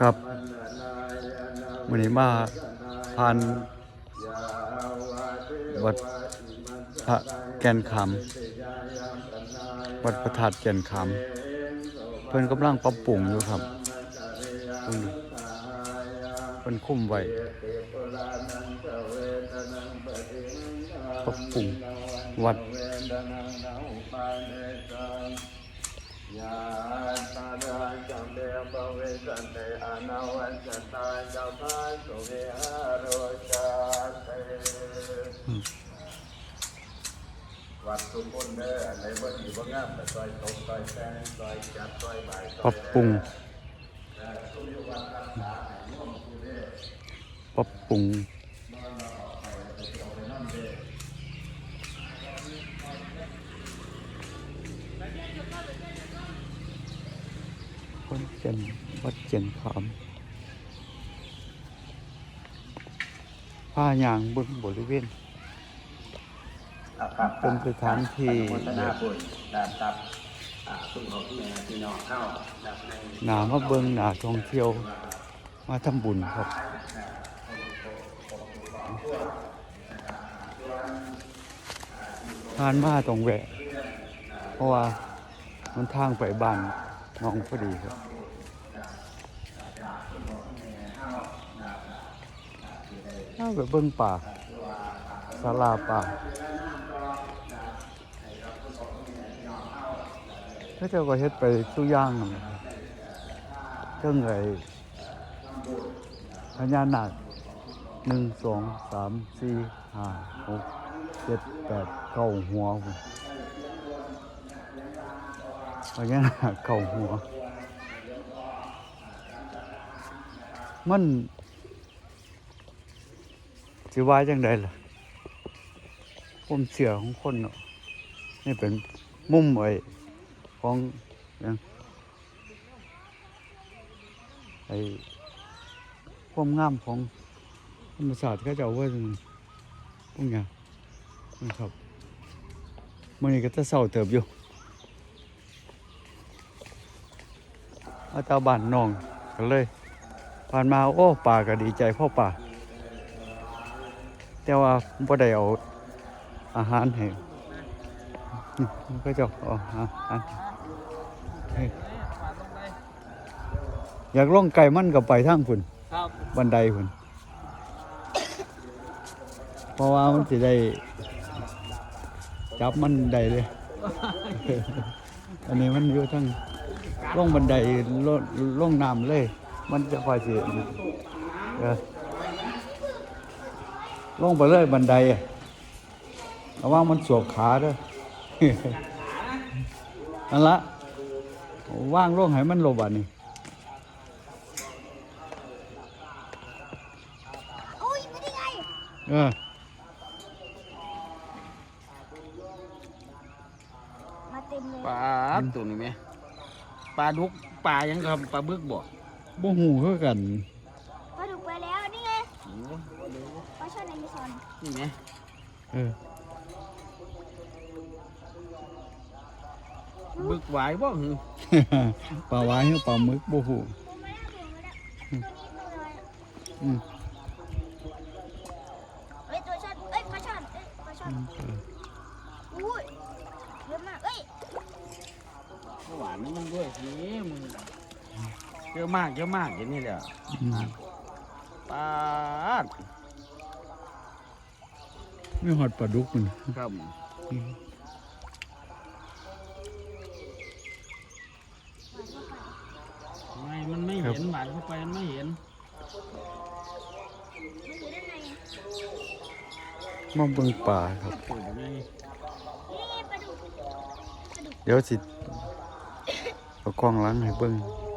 ครับวันนี้มาผ่านวัดพระแก่นคำวัดพระธาตุแก่นคำเพิ่นกำลังปรับปรุงอยู่ครับเพิ่นเพิ่นคุ้มไว้ปรับปรุงวัด ยาตาดาจัมเดบเวสันเตอนาวันสตาจัปาสุเวหารจาเตวัดทุกคนเดออันไหนบ่ดีบ่งามแต่ซอยตกซอยแซงซอยจัดซอยบ่ายซปรับปรุงปรับปรุง คนเจนวัดเจนขามผ้ายางเบนบริเวณเป็นสถานที่นาบุญตาตับอ่าคุณของพี่แม่พี่นองเข้าบในหนามาเบิ้งหนาท่องเที่ยว มาทำบุญครับทานมาตรงแหวะเพราะว่ามันทางไปบ้านน้องพอดีครับ ถ้าไปเบิ้งป่าศาลาป่าถ้าเจ้าก็เฮ็ดไปสู้ย่างนั่นแหละครับเครื่องไอ้พญานาคหนึ่งสองสามสี่ห้าหกเจ็ดแปดเก้าหัวพญานาคเก้าหัว มัน สิว่าจังไดล่ะผมเชื่อของคนเนาะนี่เป็นมุมไอ้ของยังไอ้ความงามของธรรมศาสตร์เขาเจะว่าจังพวกเนี้ยนะครับมันนี่ก็จะเศร้าเติบอยู่อาตาบ้านนองกันเลย ผ่านมาโอ้ป่าก็ดีใจพ่อป่า แต่ว่าบ่ได้เอาอาหารให้มันก็จะเอาอาหารให้อยากลงไก่มันก็ไปทางพุ่นครับบันไดพุ่นเพราะว่ามันสิได้ จับมันได้เลย อันนี้มันอยู่ทั้งลงบันไดลงลงน้ำเลย มันจะคอยสิเออ ลงไปเลยบันไดอะระวังมันสวบขาเด้อนั่นละว่างลงให้มันหลบอะนี่อุ้ยไม่ได้ไงเออมาเต็มเลยปลาตัวนี้ไหมปลาดุกปลายังครับปลาบึกบ่บ่หูคือกัน มาถูกไปแล้ว นี่ไง โอ้โห ปลาช่อ นอเมซอนนี่ไหมเออบึกไหวบ่หือปลาหวายหรือปลาหมึกบ่หูถูกมาแล้วถูกมาแล้วตัวนี้ตัวอะไรอะอืมเอ้ยตัวช่อนเอ้ยปลาช่อนเอ้ยปลาช่อนเอออุ้ยเยอะมากเอ้ยหวานนี่มันด้วยทีมึงเยอะมากเยอะมากอย่างนี้แหละอืมปลาด มีหอดปลาดุกมันครับอืมไม่มันไม่เห็นหวานเข้าไปมันไม่เห็นมันอยู่ด้านในไงมาเบิ่งปลาครับเปิดยังไงนี่ไงปลาดุกเดี๋ยวสิเอากล้องหลังให้เบิ่ง